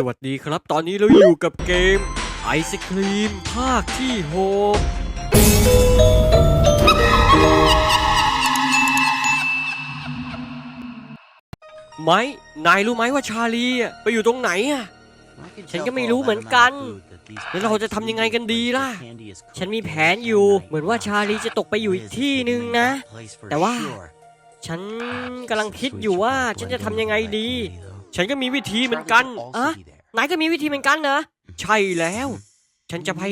สวัสดีครับ ตอนนี้เราอยู่กับเกมไอศครีมภาคที่หกไหมนายรู้ไหมว่าชาลีอะไปอยู่ตรงไหนอะฉันก็ไม่รู้เหมือนกัน แล้วเราจะทำยังไงกันดีล่ะ ฉันมีแผนอยู่ เหมือนว่าชาลีจะตกไปอยู่อีกที่หนึ่งนะ แต่ว่า ฉันกำลังคิดอยู่ว่าฉันจะทำยังไงดี ฉันก็มีวิธีเหมือนกันอะนายก็มีวิธีเหมือนกันเหรอใช่แล้ว ฉันจะไป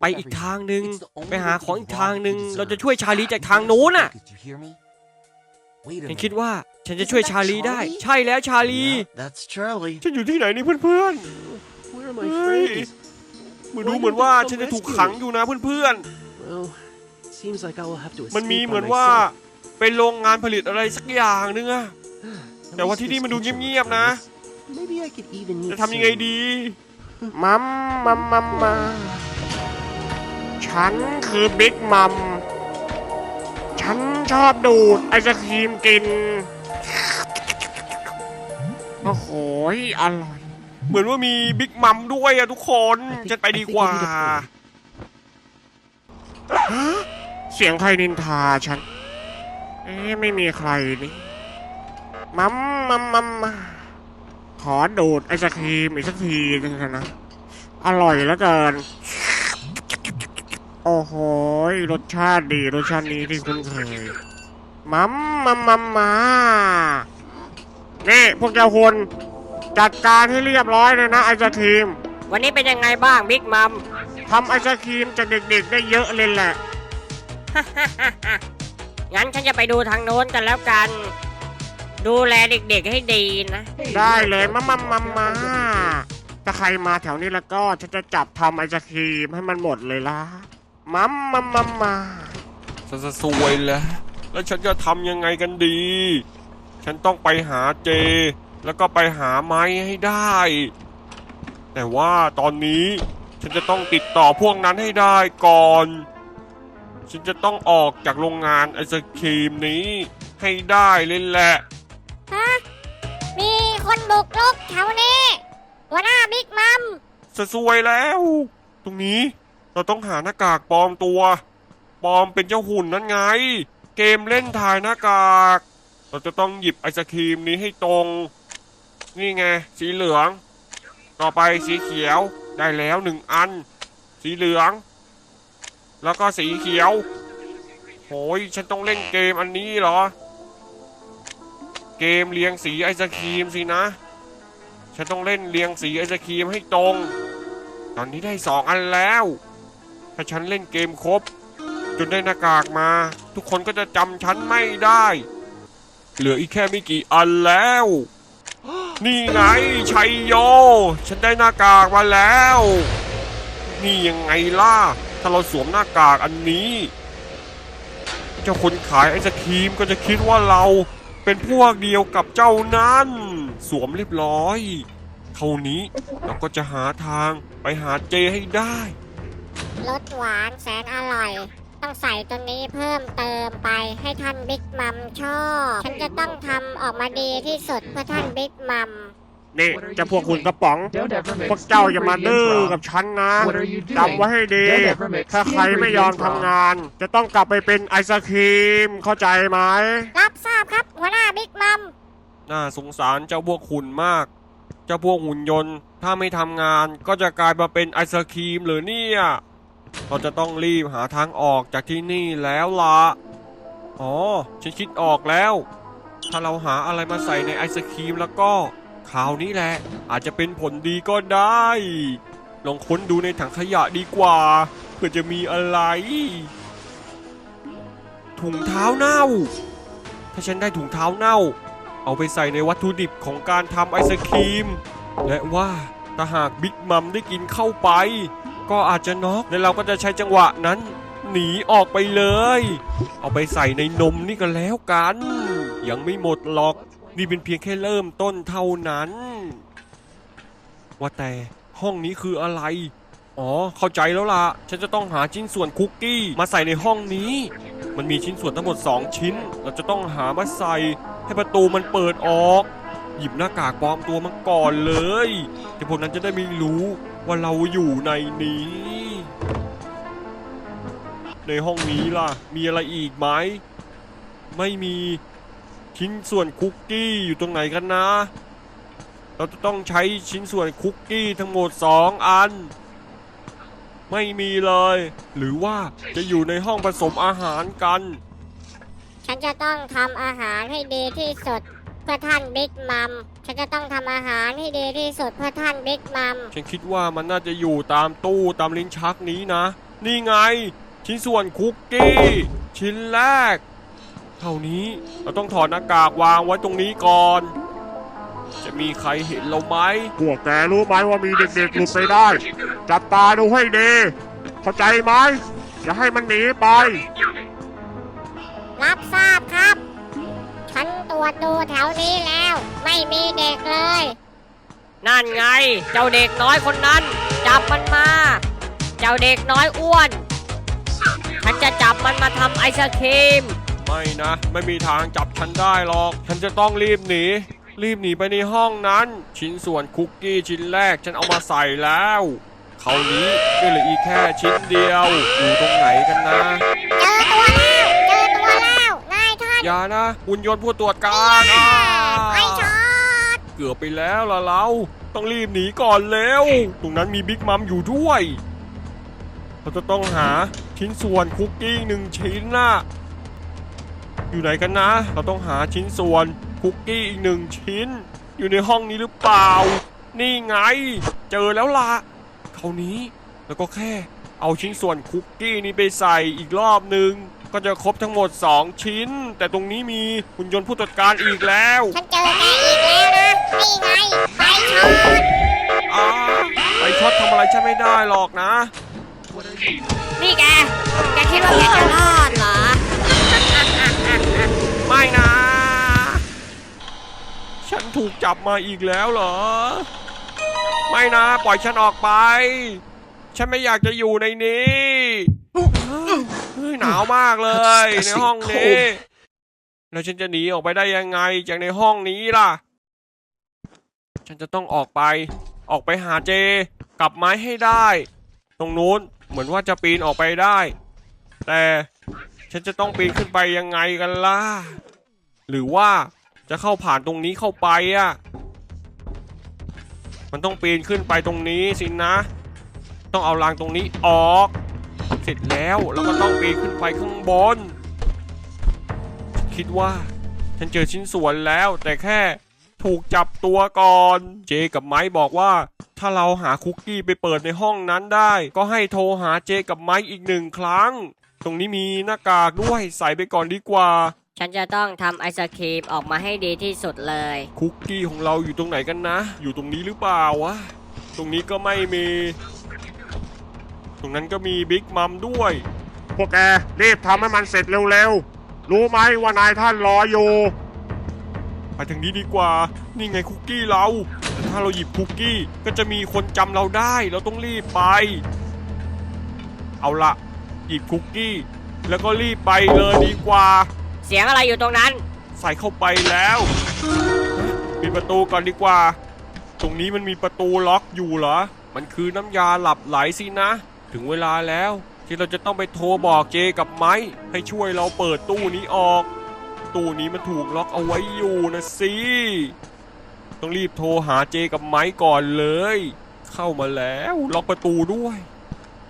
ไปอีกทางหนึ่งไปหาของอีกทางหนึ่งเราจะช่วยชาลีจากทางโน้นน่ะ ฉันคิดว่าฉันจะช่วยชาลีได้ ใช่แล้วชาลี That's Charlie. ฉันอยู่ที่ไหนนี่เพื่อน Where are ๆ my เฮ้ย friends? เหมือนดูเหมือนว่าฉันจะถูกขังอยู่นะเพื่อน Well, seems like I will have to ๆมันมี escape เหมือน by ว่า myself. เป็นโรงงานผลิตอะไรสักอย่างนึงอะ At แต่ว่า least ที่นี่ this มันดู ancient เงียบๆนะ place. Maybe I could even eat จะทำยังไง some- ดี มัมมัมมัมมา ฉันคือบิ๊กมัม ฉันชอบดูดไอศครีมกิน โอ้โห อร่อย เหมือนว่ามีบิ๊กมัมด้วยอะทุกคน I think- จะไปดีกว่า I think I need a phone. ฮะเสียงใครนินทาฉัน เอ๊ะไม่มีใครนี่ มัมมัมมัมมาขอดูดไอศครีมอีกสักทีนึงเถอะนะ อร่อยเหลือเกิน โอ้โห รสชาติดีรสชาตินี้ที่คุ้นเคย มัมมัมมัมมานี่พวกเจ้าคุณจัดการให้เรียบร้อยเลยนะไอศครีม วันนี้เป็นยังไงบ้างบิ๊กมัมทำไอศครีมจากเด็กๆ ได้เยอะเลยแหละ งั้นฉันจะไปดูทางโน้นกันแล้วกัน ดูแลเด็กๆให้ดีนะได้เลยมามามามาถ้าใครมาแถวนี้แล้วก็ฉันจะจับทำไอศครีมให้มันหมดเลยล่ะมัมมามามาฉันจะซวยแล้วแล้วฉันจะทำยังไงกันดี ฉันต้องไปหาเจ แล้วก็ไปหาไม้ให้ได้ แต่ว่าตอนนี้ฉันจะต้องติดต่อพวกนั้นให้ได้ก่อน ฉันจะต้องออกจากโรงงานไอศครีมนี้ให้ได้เลยแหละมี คนบุกรุกแถวนี้หัวหน้าบิ๊กมัมจะซวยแล้ว ตรงนี้เราต้องหาหน้ากากปลอมตัว ปลอมเป็นเจ้าหุ่นนั่นไง เกมเล่นถ่ายหน้ากาก เราจะต้องหยิบไอศครีมนี้ให้ตรง นี่ไง สีเหลือง ต่อไปสีเขียวได้แล้วหนึ่งอัน สีเหลือง แล้วก็สีเขียวโหยฉันต้องเล่นเกมอันนี้เหรอ เกมเรียงสีไอศครีมสินะ ฉันต้องเล่นเรียงสีไอศครีมให้ตรง ตอนนี้ได้สองอันแล้ว ถ้าฉันเล่นเกมครบ จนได้หน้ากากมา ทุกคนก็จะจำฉันไม่ได้ เหลืออีกแค่ไม่กี่อันแล้ว นี่ไงชัยโย ฉันได้หน้ากากมาแล้ว นี่ยังไงล่ะ ถ้าเราสวมหน้ากากอันนี้ เจ้าคนขายไอศครีมก็จะคิดว่าเรา เป็นพวกเดียวกับเจ้านั่น สวมเรียบร้อย เท่านี้เราก็จะหาทางไปหาเจให้ได้รสหวานแสนอร่อย ต้องใส่ตัวนี้เพิ่มเติมไปให้ท่านบิ๊กมัมชอบ ฉันจะต้องทำออกมาดีที่สุดเพื่อท่านบิ๊กมัม นี่เจะพวกคุณกระป๋อง Don't ever mix พวกเจ้าอย่ามา Jeopardy ดื้อ and กับ Frog. ฉันนะ What are you doing? จำไว้ให้ดี Don't ever mix ถ้าใครไม่ยอมทำงาน จะต้องกลับไปเป็นไอศครีมเข้าใจไหมรับทราบครับหัวหน้าบิ๊กมัม น่าสงสารเจ้าพวกคุณมาก เจ้าพวกหุ่นยนต์ ถ้าไม่ทำงานก็จะกลายมาเป็นไอศครีมเหรือเนี่ย เราจะต้องรีบหาทางออกจากที่นี่แล้วล่ะ อ๋อ ฉันคิดออกแล้ว ถ้าเราหาอะไรมาใส่ในไอศครีมแล้วก็ คราวนี้แหละ อาจจะเป็นผลดีก็ได้ ลองค้นดูในถังขยะดีกว่า เพื่อจะมีอะไร ถุงเท้าเน่า ถ้าฉันได้ถุงเท้าเน่า เอาไปใส่ในวัตถุดิบของการทำไอศครีม และว่าถ้าหากบิ๊กมัมได้กินเข้าไป ก็อาจจะน็อกและเราก็จะใช้จังหวะนั้น หนีออกไปเลย เอาไปใส่ในนมนี่ก็แล้วกัน ยังไม่หมดหรอก นี่เป็นเพียงแค่เริ่มต้นเท่านั้น ว่าแต่ห้องนี้คืออะไร อ๋อ เข้าใจแล้วล่ะ ฉันจะต้องหาชิ้นส่วนคุกกี้มาใส่ในห้องนี้ มันมีชิ้นส่วนทั้งหมด 2 ชิ้น เราจะต้องหามาใส่ให้ประตูมันเปิดออก หยิบหน้ากากปลอมตัวมาก่อนเลยแต่พวกนั้นจะได้ไม่รู้ว่าเราอยู่ในนี้ ในห้องนี้ล่ะ มีอะไรอีกไหม ไม่มี ชิ้นส่วนคุกกี้อยู่ตรงไหนกันนะ เราจะต้องใช้ชิ้นส่วนคุกกี้ทั้งหมด 2 อัน ไม่มีเลย หรือว่าจะอยู่ในห้องผสมอาหารกัน ฉันจะต้องทำอาหารให้ดีที่สุดเพื่อท่านบิ๊กมัม ฉันจะต้องทำอาหารให้ดีที่สุดเพื่อท่านบิ๊กมัม ฉันคิดว่ามันน่าจะอยู่ตามตู้ตามลิ้นชักนี้นะ นี่ไง ชิ้นส่วนคุกกี้ ชิ้นแรก เท่านี้เราต้องถอดหน้ากากวางไว้ตรงนี้ก่อน จะมีใครเห็นเราไหมพวกแกรู้ไหมว่ามีเด็กๆหลุดไปได้ จับตาดูให้ดี เข้าใจไหมอย่าให้มันหนีไป รับทราบครับ ฉันตรวจดูแถวนี้แล้ว ไม่มีเด็กเลย นั่นไง เจ้าเด็กน้อยคนนั้น จับมันมา เจ้าเด็กน้อยอ้วน ฉันจะจับมันมาทำไอศครีม ไม่นะ ไม่มีทางจับฉันได้หรอก ฉันจะต้องรีบหนี รีบหนีไปในห้องนั้น ชิ้นส่วนคุกกี้ชิ้นแรกฉันเอามาใส่แล้วคราวนี้ก็เหลืออีกแค่ชิ้นเดียว อยู่ตรงไหนกันนะ เจอตัวแล้วเจอตัวแล้วนายท่านอย่านะหุ่นยนต์ผู้ตรวจการอ่าไอ้ช็อตเกือบไปแล้วล่ะเรา ต้องรีบหนีก่อนเร็วตรงนั้นมีบิ๊กมัมอยู่ด้วย เราจะต้องหาชิ้นส่วนคุกกี้หนึ่งชิ้นน่ะ อยู่ไหนกันนะ เราต้องหาชิ้นส่วนคุกกี้อีกหนึ่งชิ้น อยู่ในห้องนี้หรือเปล่า นี่ไง เจอแล้วล่ะคราวนี้แล้วก็แค่เอาชิ้นส่วนคุกกี้นี้ไปใส่อีกรอบหนึ่งก็จะครบทั้งหมด 2 ชิ้น แต่ตรงนี้มีหุ่นยนต์ผู้ตรวจการอีกแล้วฉันเจอแกอีกแล้วนะนี่ไงไปช็อตอาไปช็อตทำอะไรฉันไม่ได้หรอกนะ นี่แกแกคิดว่าแกจะรอดเหรอ ไม่นะ ฉันถูกจับมาอีกแล้วเหรอ ไม่นะ ปล่อยฉันออกไป ฉันไม่อยากจะอยู่ในนี้เฮ้ยหนาวมากเลย ในห้องนี้ แล้วฉันจะหนีออกไปได้ยังไงจากในห้องนี้ล่ะ ฉันจะต้องออกไป ออกไปหาเจ กลับไม้ให้ได้ ตรงนู้นเหมือนว่าจะปีนออกไปได้ แต่ ฉันจะต้องปีนขึ้นไปยังไงกันล่ะ หรือว่าจะเข้าผ่านตรงนี้เข้าไปอะ มันต้องปีนขึ้นไปตรงนี้สินะ ต้องเอารางตรงนี้ออก เสร็จแล้วเราก็ต้องปีนขึ้นไปข้างบน คิดว่าฉันเจอชิ้นส่วนแล้ว แต่แค่ถูกจับตัวก่อน เจกับไม้บอกว่า ถ้าเราหาคุกกี้ไปเปิดในห้องนั้นได้ ก็ให้โทรหาเจกับไม้อีกหนึ่งครั้ง ตรงนี้มีหน้ากากด้วยใส่ไปก่อนดีกว่า ฉันจะต้องทำไอศครีมออกมาให้ดีที่สุดเลย คุกกี้ของเราอยู่ตรงไหนกันนะ อยู่ตรงนี้หรือเปล่าวะ ตรงนี้ก็ไม่มี ตรงนั้นก็มีบิ๊กมัมด้วย พวกแกรีบทำให้มันเสร็จเร็วๆ รู้ไหมว่านายท่านรออยู่ ไปทางนี้ดีกว่า นี่ไงคุกกี้เรา แต่ถ้าเราหยิบคุกกี้ก็จะมีคนจำเราได้ เราต้องรีบไป เอาละ หยิบคุกกี้ แล้วก็รีบไปเลยดีกว่า เสียงอะไรอยู่ตรงนั้น ใส่เข้าไปแล้วปิดประตูก่อนดีกว่า ตรงนี้มันมีประตูล็อกอยู่เหรอ มันคือน้ำยาหลับไหลสินะ ถึงเวลาแล้วที่เราจะต้องไปโทรบอกเจกับไม้ให้ช่วยเราเปิดตู้นี้ออก ตู้นี้มันถูกล็อกเอาไว้อยู่นะสิต้องรีบโทรหาเจกับไม้ก่อนเลย เข้ามาแล้วล็อกประตูด้วย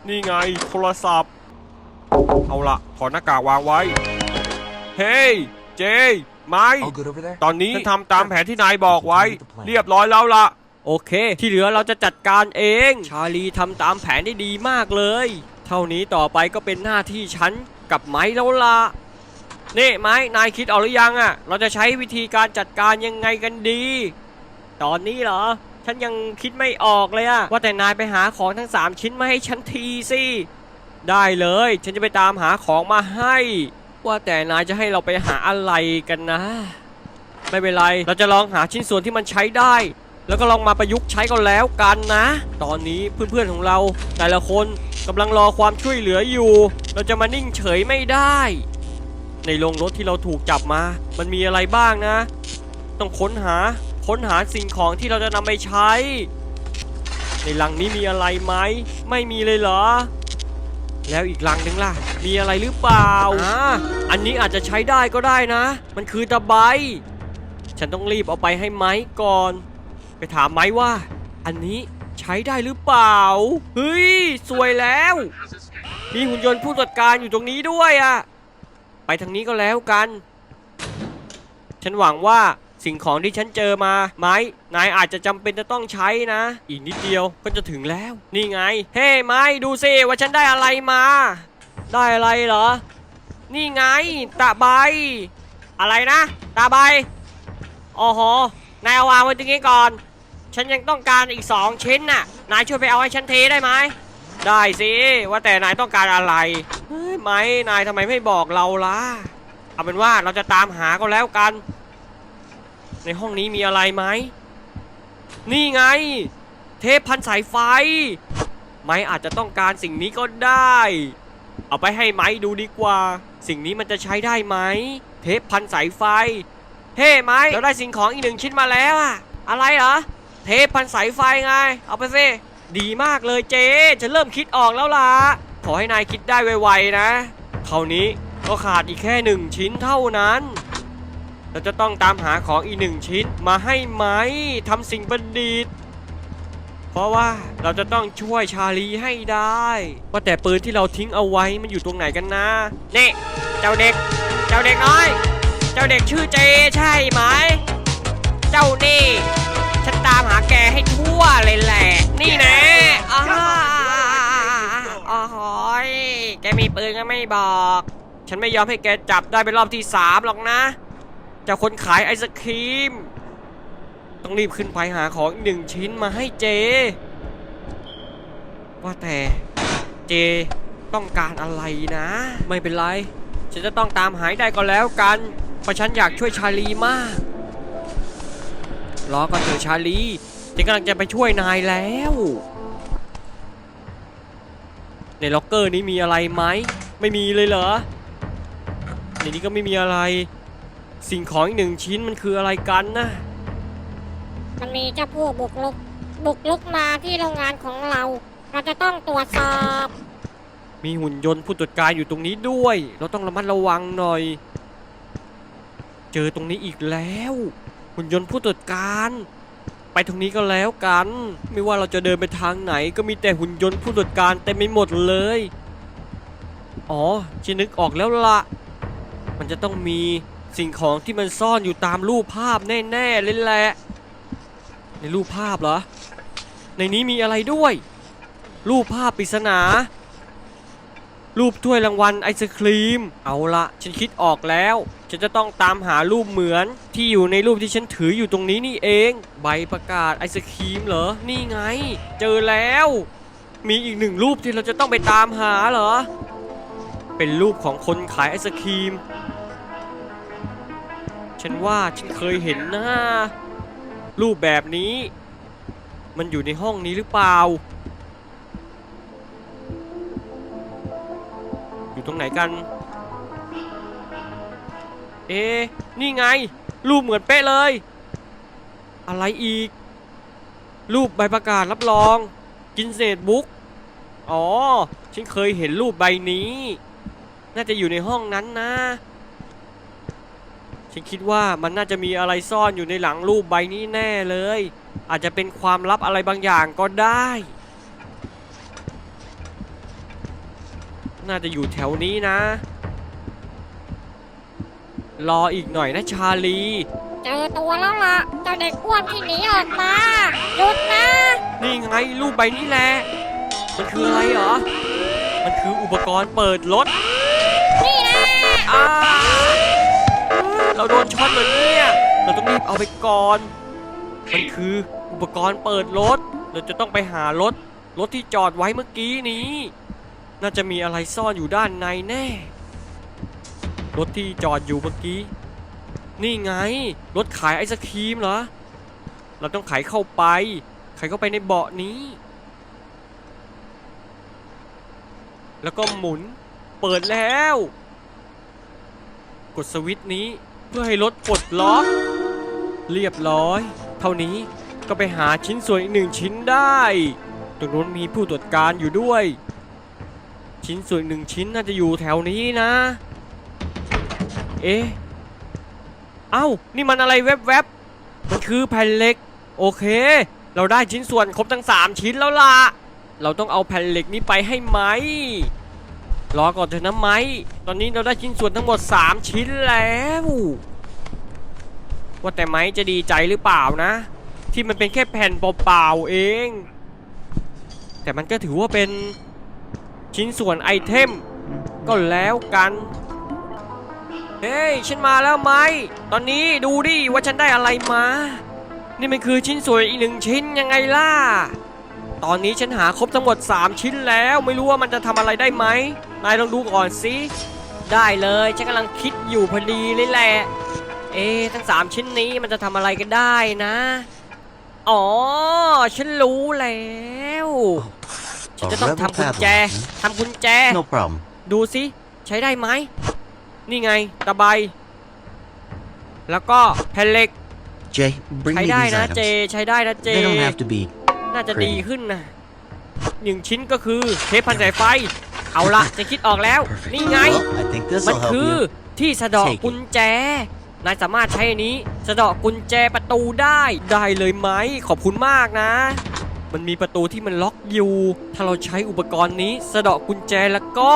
นี่ไงโทรศัพท์ เอาละถอดหน้ากากวางไว้ เฮ้ย เจไม้ All good over there? ตอนนี้ฉันทำตามแผนที่นายบอกไว้ เรียบร้อยแล้วล่ะโอเค ที่เหลือเราจะจัดการเอง ชาลีทำตามแผนได้ดีมากเลย เท่านี้ต่อไปก็เป็นหน้าที่ฉันกับไม้แล้วล่ะนี่ไม้นายคิดออกหรือยังอะเราจะใช้วิธีการจัดการยังไงกันดี ตอนนี้เหรอ ฉันยังคิดไม่ออกเลยอะว่าแต่นายไปหาของทั้ง 3 ชิ้นมาให้ฉันทีสิ ได้เลย ฉันจะไปตามหาของมาให้ ว่าแต่นายจะให้เราไปหาอะไรกันนะ ไม่เป็นไร เราจะลองหาชิ้นส่วนที่มันใช้ได้ แล้วก็ลองมาประยุกต์ใช้กันแล้วกันนะ ตอนนี้เพื่อนๆของเรา แต่ละคนกำลังรอความช่วยเหลืออยู่ เราจะมานิ่งเฉยไม่ได้ ในโรงรถที่เราถูกจับมา มันมีอะไรบ้างนะ ต้องค้นหา ค้นหาสิ่งของที่เราจะนำไปใช้ ในลังนี้มีอะไรไหม ไม่มีเลยเหรอ แล้วอีกลังนึงล่ะ มีอะไรหรือเปล่าอ่าอันนี้อาจจะใช้ได้ก็ได้นะ มันคือตะไบ ฉันต้องรีบเอาไปให้ไม้ก่อน ไปถามไม้ว่า อันนี้ใช้ได้หรือเปล่า เฮ้ย สวยแล้ว มีหุ่นยนต์ผู้ตรวจการอยู่ตรงนี้ด้วยอะไปทางนี้ก็แล้วกัน ฉันหวังว่า สิ่งของที่ฉันเจอมาไม้นายอาจจะจำเป็นจะต้องใช้นะ อีกนิดเดียวก็จะถึงแล้ว นี่ไง เฮ้ไม้ดูสิว่าฉันได้อะไรมา ได้อะไรเหรอ นี่ไงตะไบอะไรนะตาใบโอ้โหนายเอาวางไว้ตรงนี้ก่อน ฉันยังต้องการอีกสองชิ้นน่ะ นายช่วยไปเอาให้ฉันทีได้ไหมได้สิว่าแต่นายต้องการอะไรเฮ้ยไหมนายทำไมไม่บอกเราล่ะเอาเป็นว่าเราจะตามหาก็แล้วกัน ในห้องนี้มีอะไรไหม นี่ไง เทปพันสายไฟ ไม้อาจจะต้องการสิ่งนี้ก็ได้ เอาไปให้ไม้ดูดีกว่า สิ่งนี้มันจะใช้ได้ไหม เทปพันสายไฟ เฮ้ไม้เราได้สิ่งของอีกหนึ่งชิ้นมาแล้วอะอะไรเหรอ เทปพันสายไฟไง เอาไปสิดีมากเลยเจ๊จะเริ่มคิดออกแล้วล่ะ ขอให้นายคิดได้ไวๆนะเท่านี้ก็ขาดอีกแค่หนึ่งชิ้นเท่านั้น เราจะต้องตามหาของอีกหนึ่งชิ้นมาให้ไหมทำสิ่งประดิษฐ์เพราะว่าเราจะต้องช่วยชาลีให้ได้ว่าแต่ปืนที่เราทิ้งเอาไว้มันอยู่ตรงไหนกันนะนี่เจ้าเด็ก เจ้าเด็กน้อย เจ้าเด็กชื่อเจใช่ไหม เจ้านี่ฉันตามหาแกให้ทั่วเลยแหละ นี่นะอ้าอ๋อหอยแกมีปืนก็ไม่บอก ฉันไม่ยอมให้แกจับได้เป็นรอบที่สามหรอกนะเจ้าคนขายไอศครีม ต้องรีบขึ้นไปหาของอีกหนึ่งชิ้นมาให้เจ ว่าแต่เจต้องการอะไรนะ ไม่เป็นไร ฉันจะต้องตามหายได้ก็แล้วกัน เพราะฉันอยากช่วยชาลีมากรอก่อนเถอะชาลีฉันกำลังจะไปช่วยนายแล้ว ในล็อกเกอร์นี้มีอะไรไหม ไม่มีเลยเหรอในนี้ก็ไม่มีอะไร สิ่งของอีกหนึ่งชิ้นมันคืออะไรกันนะ มันมีเจ้าพวกบุกลุกบุกลุกมาที่โรงงานของเรา เราจะต้องตรวจสอบ มีหุ่นยนต์ผู้ตรวจการอยู่ตรงนี้ด้วย เราต้องระมัดระวังหน่อย เจอตรงนี้อีกแล้ว หุ่นยนต์ผู้ตรวจการ ไปตรงนี้ก็แล้วกัน ไม่ว่าเราจะเดินไปทางไหน ก็มีแต่หุ่นยนต์ผู้ตรวจการเต็มไปหมดเลย อ๋อชินึกออกแล้วละมันจะต้องมี สิ่งของที่มันซ่อนอยู่ตามรูปภาพแน่ๆเลยแหละในรูปภาพเหรอ ในนี้มีอะไรด้วย รูปภาพปริศนา รูปถ้วยรางวัลไอศครีม เอาละฉันคิดออกแล้ว ฉันจะต้องตามหารูปเหมือนที่อยู่ในรูปที่ฉันถืออยู่ตรงนี้นี่เอง ใบประกาศไอศครีมเหรอ นี่ไง เจอแล้ว มีอีกหนึ่งรูปที่เราจะต้องไปตามหาเหรอ เป็นรูปของคนขายไอศครีม ฉันว่าฉันเคยเห็นนะรูปแบบนี้ มันอยู่ในห้องนี้หรือเปล่า อยู่ตรงไหนกัน เอ๊ะนี่ไง รูปเหมือนเป๊ะเลย อะไรอีก รูปใบประกาศรับรอง กินเศษบุ๊กอ๋อ ฉันเคยเห็นรูปใบนี้ น่าจะอยู่ในห้องนั้นนะ ฉันคิดว่ามันน่าจะมีอะไรซ่อนอยู่ในหลังรูปใบนี้แน่เลย อาจจะเป็นความลับอะไรบางอย่างก็ได้ น่าจะอยู่แถวนี้นะ รออีกหน่อยนะชาลี เจอตัวแล้วล่ะเจ้าเด็กอ้วนที่หนีออกมาหยุดนะ นี่ไงรูปใบนี้แหละ มันคืออะไรเหรอ มันคืออุปกรณ์เปิดรถ นี่นะอ้า เราโดนช็อตเหมือนเนี่ยเราต้องรีบเอาไปก่อน มันคืออุปกรณ์เปิดรถ เราจะต้องไปหารถ รถที่จอดไว้เมื่อกี้นี้ น่าจะมีอะไรซ่อนอยู่ด้านในแน่ รถที่จอดอยู่เมื่อกี้ นี่ไง รถขายไอศครีมเหรอ เราต้องไขเข้าไป ไขเข้าไปในเบาะนี้ แล้วก็หมุน เปิดแล้ว กดสวิตช์นี้ เพื่อให้รถปลดล็อก เรียบร้อย เท่านี้ก็ไปหาชิ้นส่วนอีกหนึ่งชิ้นได้ ตรงนู้นมีผู้ตรวจการอยู่ด้วย ชิ้นส่วนหนึ่งชิ้นน่าจะอยู่แถวนี้นะ เอ๊ะเอ้า นี่มันอะไรแวบๆมันคือแผ่นเหล็ก โอเค เราได้ชิ้นส่วนครบทั้ง 3 ชิ้นแล้วล่ะ เราต้องเอาแผ่นเหล็กนี้ไปให้ไหม รอก่อนเถอะนะไหมตอนนี้เราได้ชิ้นส่วนทั้งหมด 3 ชิ้นแล้วว่าแต่ไหมจะดีใจหรือเปล่านะ ที่มันเป็นแค่แผ่นเปล่าๆเอง แต่มันก็ถือว่าเป็นชิ้นส่วนไอเทม ก็แล้วกันเฮ้ยฉันมาแล้วไหมตอนนี้ดูดิว่าฉันได้อะไรมา นี่มันคือชิ้นส่วนอีกหนึ่งชิ้นยังไงล่ะ ตอนนี้ฉันหาครบทั้งหมด 3 ชิ้นแล้วไม่รู้ว่ามันจะทำอะไรได้ไหมนายลองดูก่อนสิได้เลยฉันกำลังคิดอยู่พอดีเลยแหละ เอ๊ะทั้ง 3 ชิ้นนี้มันจะทำอะไรกันได้นะ อ๋อ ฉันรู้แล้วฉันจะต้องทำกุญแจทำกุญแจ No problem. ดูสิใช้ได้ไหมนี่ไงตะไบแล้วก็แผ่นเหล็ก Jay, bring ใช้ me ได้ these นะ items. เจใช้ได้นะเจ They don't have to be. น่าจะดีขึ้นนะหนึ่งชิ้นก็คือเทปพันสายไฟ เอาละจะคิดออกแล้ว Perfect. นี่ไง Well, I think this มัน will help คือ you. ที่สะเดอก Take it. กุญแจ นายสามารถใช้อันนี้ สะเดอกกุญแจประตูได้ได้เลยไหมขอบคุณมากนะ มันมีประตูที่มันล็อกอยู่ ถ้าเราใช้อุปกรณ์นี้ สะเดอกกุญแจแล้วก็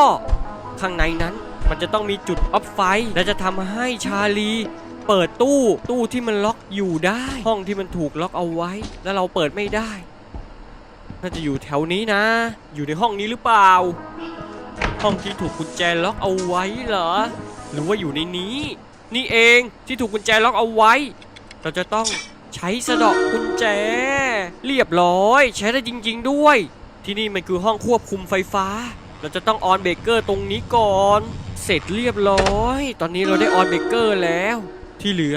ข้างในนั้นมันจะต้องมีจุดออฟไฟ และจะทำให้ชาลี เปิดตู้ตู้ที่มันล็อกอยู่ได้ ห้องที่มันถูกล็อกเอาไว้ แล้วเราเปิดไม่ได้ น่าจะอยู่แถวนี้นะ อยู่ในห้องนี้หรือเปล่า ห้องที่ถูกกุญแจล็อกเอาไว้เหรอ หรือว่าอยู่ในนี้ นี่เองที่ถูกกุญแจล็อกเอาไว้ เราจะต้องใช้สะดาะกุญแจ เรียบร้อย ใช้ได้จริง ๆ ด้วย ที่นี่มันคือห้องควบคุมไฟฟ้า เราจะต้องออนเบรกเกอร์ตรงนี้ก่อน เสร็จเรียบร้อย ตอนนี้เราได้ออนเบรกเกอร์แล้ว ที่เหลือ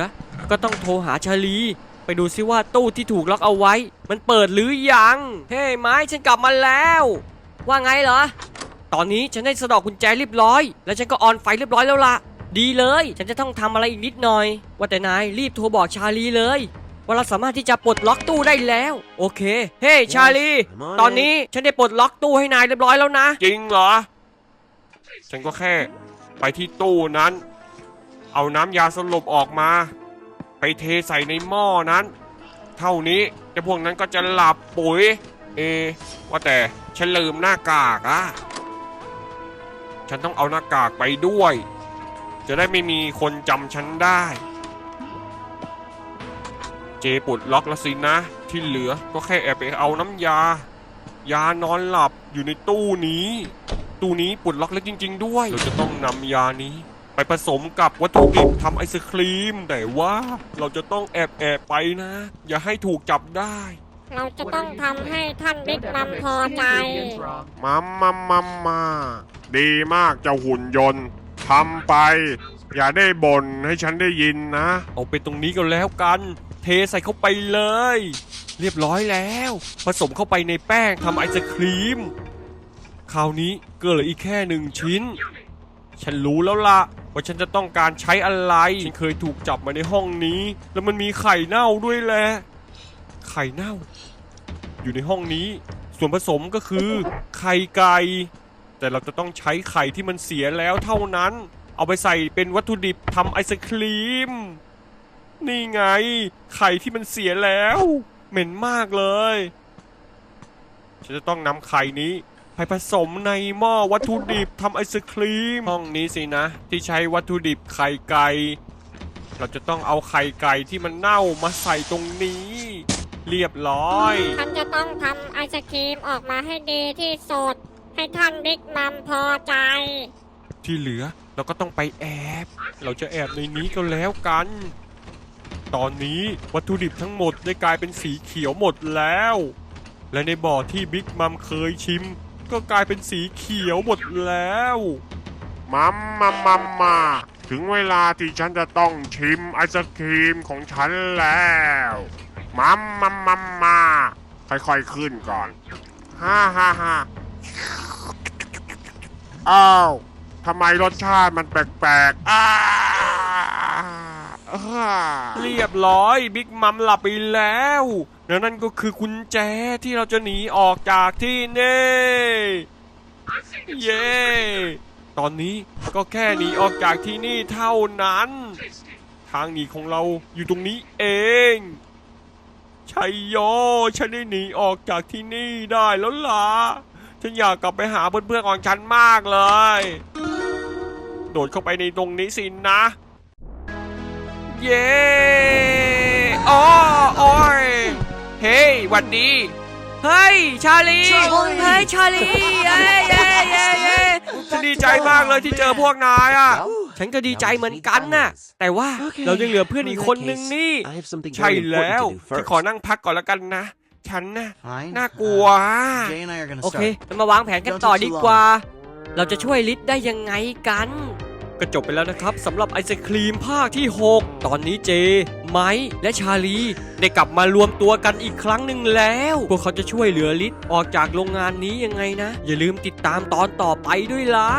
ก็ต้องโทรหาชาลี ไปดูซิว่าตู้ที่ถูกล็อกเอาไว้ มันเปิดหรือยัง เฮ้ยไม้ฉันกลับมาแล้ว ว่าไงเหรอ ตอนนี้ฉันได้สะดอกกุญแจเรียบร้อย แล้วฉันก็ออนไฟเรียบร้อยแล้วล่ะ ดีเลย ฉันจะต้องทำอะไรอีกนิดหน่อย ว่าแต่นายรีบโทรบอกชาลีเลยว่าเราสามารถที่จะปลดล็อกตู้ได้แล้ว โอเค เฮ้ยชาลี ตอนนี้ฉันได้ปลดล็อกตู้ให้นายเรียบร้อยแล้วนะ จริงเหรอ ฉันก็แค่ ไปที่ตู้นั้น เอาน้ำยาสลบออกมา เทใส่ในหม้อนั้น เท่านี้เจ้าพวกนั้นก็จะหลับปุ๋ย เอ ว่าแต่ฉันลืมหน้ากากอะฉันต้องเอาหน้ากากไปด้วย จะได้ไม่มีคนจำฉันได้ เจปลดล็อกแล้วสินะ ที่เหลือก็แค่แอบไปเอาน้ำยา ยานอนหลับอยู่ในตู้นี้ ตู้นี้ปลดล็อกแล้วจริง ๆ ด้วย เราจะต้องนำยานี้ ไปผสมกับวัตถุดิบทำไอศครีม แต่ว่าเราจะต้องแอบแอบๆไปนะ อย่าให้ถูกจับได้ เราจะต้องทำให้ท่านบิ๊กมัมพอใจ มัมมัมมัมมาดีมากเจ้าหุ่นยนต์ทำไป อย่าได้บ่นให้ฉันได้ยินนะ เอาไปตรงนี้ก็แล้วกัน เทใส่เข้าไปเลย เรียบร้อยแล้ว ผสมเข้าไปในแป้งทำไอศครีม คราวนี้ก็เหลืออีกแค่หนึ่งชิ้น ฉันรู้แล้วล่ะ ว่าฉันจะต้องการใช้อะไร ฉันเคยถูกจับมาในห้องนี้ แล้วมันมีไข่เน่าด้วยแหละ ไข่เน่า อยู่ในห้องนี้ ส่วนผสมก็คือไข่ไก่ แต่เราจะต้องใช้ไข่ที่มันเสียแล้วเท่านั้น เอาไปใส่เป็นวัตถุดิบทำไอศครีม นี่ไง ไข่ที่มันเสียแล้ว เหม็นมากเลย ฉันจะต้องนำไข่นี้ ไปผสมในหม้อวัตถุดิบทำไอศครีม ห้องนี้สินะ ที่ใช้วัตถุดิบไข่ไก่ เราจะต้องเอาไข่ไก่ที่มันเน่ามาใส่ตรงนี้ เรียบร้อย ฉันจะต้องทำไอศครีมออกมาให้ดีที่สุด ให้ท่านบิ๊กมัมพอใจ ที่เหลือเราก็ต้องไปแอบ เราจะแอบในนี้ก็แล้วกัน ตอนนี้วัตถุดิบทั้งหมดได้กลายเป็นสีเขียวหมดแล้ว และในบ่อที่บิ๊กมัมเคยชิม ก็กลายเป็นสีเขียวหมดแล้วมัมมัมมัมมา ถึงเวลาที่ฉันจะต้องชิมไอศครีมของฉันแล้วมัมมัมมัมมา ค่อยๆขึ้นก่อนฮ่าฮ่าฮ่าอ้าวทำไมรสชาติมันแปลกๆอ้าอ่า เรียบร้อยบิ๊กมัมหลับไปแล้วแล้วนั่นก็คือกุญแจที่เราจะหนีออกจากที่นี่เย้ตอนนี้ก็แค่หนีออกจากที่นี่เท่านั้น ทางหนีของเราอยู่ตรงนี้เองชัยโยฉันได้หนีออกจากที่นี่ได้แล้วล่ะฉันอยากกลับไปหาเพื่อนๆของฉันมากเลย โดดเข้าไปในตรงนี้สินะ เย้อ้อโอ้ยเฮ้ยหวันดีเฮ้ยชาลีเฮ้ยชาลีเย้เย้เย้เย้ฉันดีใจมากเลยที่เจอพวกนายอะฉันก็ดีใจเหมือนกันน่ะ แต่ว่า Okay. เรายังเหลือเพื่อนอีกคนนึงนี่ I have something ใช่ very แล้ว important to do ฉัน first. ขอนั่งพักก่อนแล้วกันนะ ฉันน่ะ Fine. น่ากลัว Uh, Jay and I are gonna โอเค start. เรามาวางแผนกันต่อดีกว่า เราจะช่วยลิศได้ยังไงกัน ก็จบไปแล้วนะครับสำหรับไอศครีมภาคที่ 6 ตอนนี้เจ ไม้และชาลี ได้กลับมารวมตัวกันอีกครั้งหนึ่งแล้ว พวกเขาจะช่วยเหลือลิศออกจากโรงงานนี้ยังไงนะ อย่าลืมติดตามตอนต่อไปด้วยล่ะ